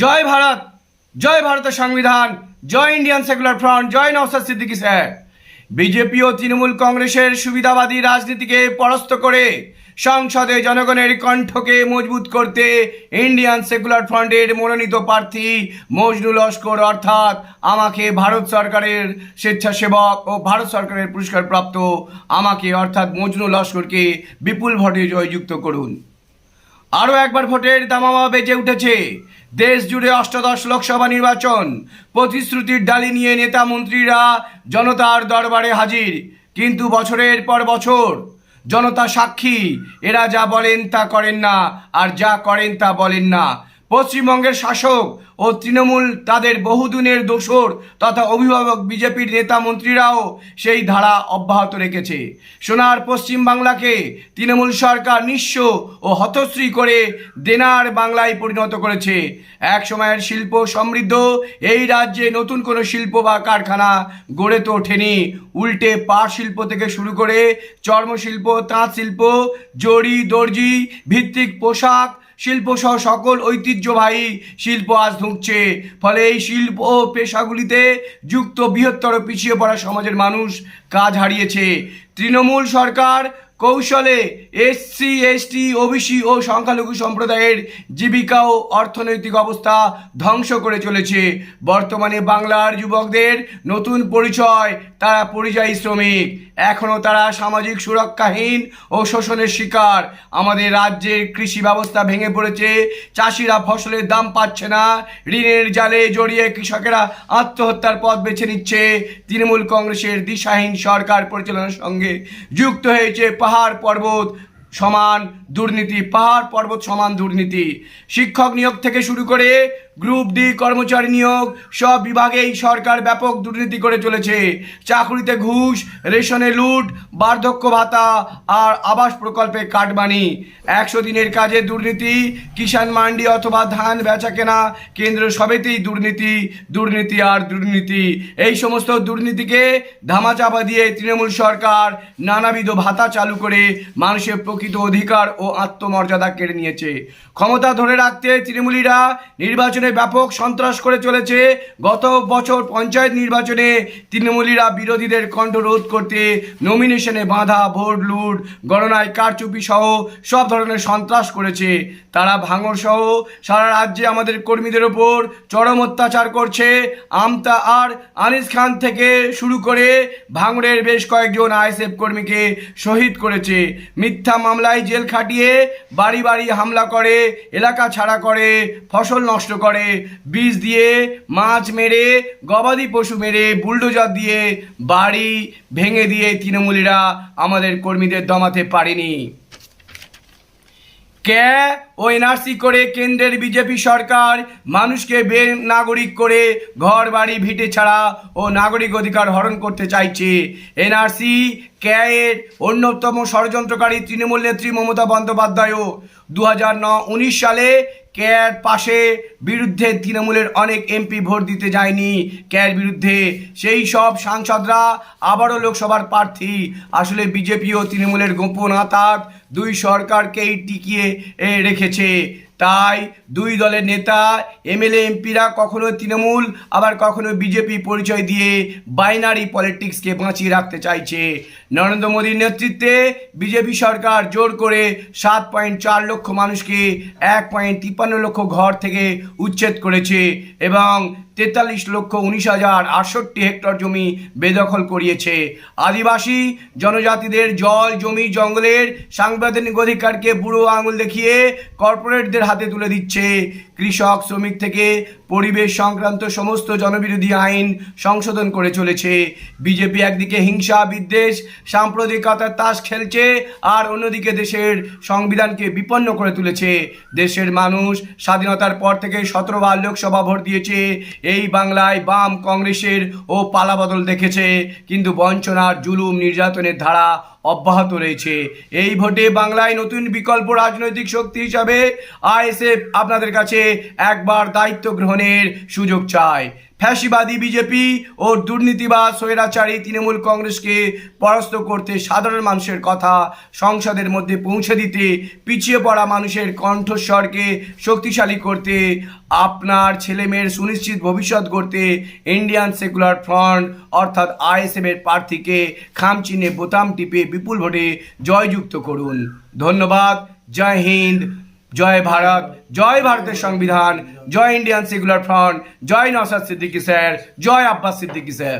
জয় ভারত, জয় ভারতের সংবিধান, জয় ইন্ডিয়ান সেকুলার ফ্রন্ট জয় নওসাদ সিদ্দিকী স্যার। বিজেপি ও তৃণমূল কংগ্রেসের সুবিধাবাদী রাজনীতিকে পরাস্ত করে সংসদে জনগণের কণ্ঠকে মজবুত করতে ইন্ডিয়ান সেকুলার ফ্রন্টের মনোনীত প্রার্থী মজনু লস্কর অর্থাৎ আমাকে ভারত সরকারের স্বেচ্ছাসেবক ও ভারত সরকারের পুরস্কার প্রাপ্ত আমাকে অর্থাৎ মজনু লস্করকে বিপুল ভোটে জয়যুক্ত করুন। আরও একবার ভোটের দামামা বেজে উঠেছে। দেশ জুড়ে অষ্টাদশ লোকসভা নির্বাচন। প্রতিশ্রুতির ডালি নিয়ে নেতা মন্ত্রীরা জনতার দরবারে হাজির। কিন্তু বছরের পর বছর জনতা সাক্ষী। এরা যা বলেন তা করেন না, আর যা করেন তা বলেন না। পশ্চিমবঙ্গের শাসক ও তৃণমূল তাদের বহুদিনের দোসর তথা অভিভাবক বিজেপির নেতা মন্ত্রীরাও সেই ধারা অব্যাহত রেখেছে। সোনার পশ্চিম বাংলাকে তৃণমূল সরকার নিঃস্ব ও হতশ্রী করে দেনার বাংলায় পরিণত করেছে। এক সময়ের শিল্প সমৃদ্ধ, এই রাজ্যে নতুন কোনো শিল্প বা কারখানা গড়ে তো ওঠেনি উল্টে পাট শিল্প থেকে শুরু করে চর্মশিল্প, তাঁত শিল্প, জড়ি, দর্জি, ভিত্তিক পোশাক শিল্প সহ সকল ঐতিহ্যবাহী শিল্প আজ ধুঁকছে। ফলে এই শিল্প ও পেশাগুলিতে যুক্ত বৃহত্তর পিছিয়ে পড়া সমাজের মানুষ কাজ হারিয়েছে। তৃণমূল সরকার কৌশলে এসসি এসটি ওবিসি ও সংখ্যালঘু সম্প্রদায়ের জীবিকা ও অর্থনৈতিক অবস্থা ধ্বংস করে চলেছে। বর্তমানে বাংলার যুবকদের নতুন পরিচয়, তারা পরিযায়ী শ্রমিক। এখনও তারা সামাজিক সুরক্ষাহীন ও শোষণের শিকার। আমাদের রাজ্যের কৃষি ব্যবস্থা ভেঙে পড়েছে, চাষিরা ফসলের দাম পাচ্ছে না, ঋণের জালে জড়িয়ে কৃষকেরা আত্মহত্যার পথ বেছে নিচ্ছে। তৃণমূল কংগ্রেসের দিশাহীন সরকার পরিচালনার সঙ্গে যুক্ত হয়েছে পাহাড় পর্বত সমান দুর্নীতি, পাহাড় পর্বত সমান দুর্নীতি। শিক্ষক নিয়োগ থেকে শুরু করে গ্রুপ ডি কর্মচারী নিয়োগ, সব বিভাগেই সরকার ব্যাপক দুর্নীতি করে চলেছে। চাকরিতে ঘুষ, রেশনে লুট, বার্ধক্য ভাতা আর আবাস প্রকল্পে কাটবানি একশো দিনের কাজে দুর্নীতি, কিষাণ মান্ডি অথবা ধান বেচা কেনা কেন্দ্র সবেতেই দুর্নীতি দুর্নীতি আর দুর্নীতি। এই সমস্ত দুর্নীতিকে ধামাচাপা দিয়ে তৃণমূল সরকার নানাবিধ ভাতা চালু করে মানুষের প্রকৃত অধিকার ও আত্মমর্যাদা কেড়ে নিয়েছে। ক্ষমতা ধরে রাখতে তৃণমূলীরা নির্বাচনে ব্যাপক সন্ত্রাস করে চলেছে। গত বছর পঞ্চায়েত নির্বাচনে তৃণমূলীরা বিরোধীদের কণ্ঠ রোধ করতে নমিনেশনে বাধা, ভোট, লুট, গণনায় কারচুপি সহ সব ধরনের সন্ত্রাস করেছে। তারা ভাঙর সহ সারা রাজ্যে আমাদের কর্মীদের ওপর চরম অত্যাচার করছে। আমতা আর আনিস খান থেকে শুরু করে ভাঙড়ের বেশ কয়েকজন আইএসএফ কর্মীকে শহীদ করেছে। মিথ্যা মামলায় জেল খাটিয়ে বাড়ি বাড়ি হামলা করে, এলাকা ছাড়া করে, ফসল নষ্ট করে বীজ দিয়ে, মাছ মেরে, গবাদি পশু মেরে, বুলডোজার দিয়ে, বাড়ি ভেঙে দিয়ে তৃণমূলীরা আমাদের কর্মীদের দমাতে পারেনি। কে? ও এনআরসি করে কেন্দ্রের বিজেপি সরকার মানুষকে বে নাগরিক করে ঘর বাড়ি ভিটে ছাড়া ও নাগরিক অধিকার হরণ করতে চাইছে। এনআরসি কে এর অন্যতম ষড়যন্ত্রকারী তৃণমূল নেত্রী মমতা বন্দ্যোপাধ্যায়ও দু হাজার সালে ক্যার পাশে বিরুদ্ধে তৃণমূলের অনেক এমপি ভোট দিতে যায়নি। ক্যার বিরুদ্ধে সেই সব সাংসদরা আবারও লোকসভার প্রার্থী। আসলে বিজেপি ও তৃণমূলের গোপন আতাত। দুই সরকারকেই টিকিয়ে রেখেছে। তাই দুই দলের নেতা, এমএলএ, এমপিরা কখনো তৃণমূল, আবার কখনো বিজেপি পরিচয় দিয়ে বাইনারি পলিটিক্সকে বাঁচিয়ে রাখতে চাইছে। নরেন্দ্র মোদীর নেতৃত্বে বিজেপি সরকার জোর করে সাত পয়েন্ট চার লক্ষ মানুষকে এক পয়েন্ট তিপ্পান্ন লক্ষ ঘর থেকে উচ্ছেদ করেছে এবং তেতাল্লিশ লক্ষ উনিশ হাজার আটষট্টি হেক্টর জমি বেদখল করিয়েছে। আদিবাসী জনজাতিদের জল, জমি, জঙ্গলের সাংবিধানিক অধিকারকে বুড়ো আঙুল দেখিয়ে কর্পোরেটদের হাতে তুলে দিচ্ছে কৃষক, শ্রমিক থেকে পরিবেশ সংক্রান্ত সমস্ত জনবিরোধী আইন সংশোধন করে চলেছে। বিজেপি একদিকে হিংসা, বিদ্বেষ সাম্প্রদায়িকতার তাস খেলছে, আর অন্যদিকে দেশের সংবিধানকে বিপন্ন করে তুলেছে। দেশের মানুষ স্বাধীনতার পর থেকে সতেরোবার লোকসভা ভোট দিয়েছে। এই বাংলায় বাম কংগ্রেসের ও পালাবদল দেখেছে। কিন্তু বঞ্চনার জুলুম, নির্যাতনের ধারা অব্যাহত রয়েছে। এই ভোটে বাংলায় নতুন বিকল্প রাজনৈতিক শক্তি হিসাবে আইএসএফ আপনাদের কাছে একবার দায়িত্ব গ্রহণের সুযোগ চায়। ফ্যাসিবাদী বিজেপি ও দুর্নীতিবাদ স্বৈরাচারী তৃণমূল কংগ্রেসকে পরাস্ত করতে সাধারণ মানুষের কথা সংসদের মধ্যে পৌঁছে দিতে পিছিয়ে পড়া মানুষের কণ্ঠস্বরকে শক্তিশালী করতে আপনার ছেলেমেয়ের সুনিশ্চিত ভবিষ্যৎ গড়তে ইন্ডিয়ান সেকুলার ফ্রন্ট অর্থাৎ আইএসএফ এর প্রার্থীকে খাম বোতাম টিপে বিপুল ভোটে জয়যুক্ত করুন। ধন্যবাদ। জয় হিন্দ। জয় ভারত, জয় ভারতের সংবিধান, জয় ইন্ডিয়ান সেকুলার ফ্রন্ট, জয় নসাদ সিদ্দিকী স্যার, জয় আব্বাস সিদ্দিকী স্যার।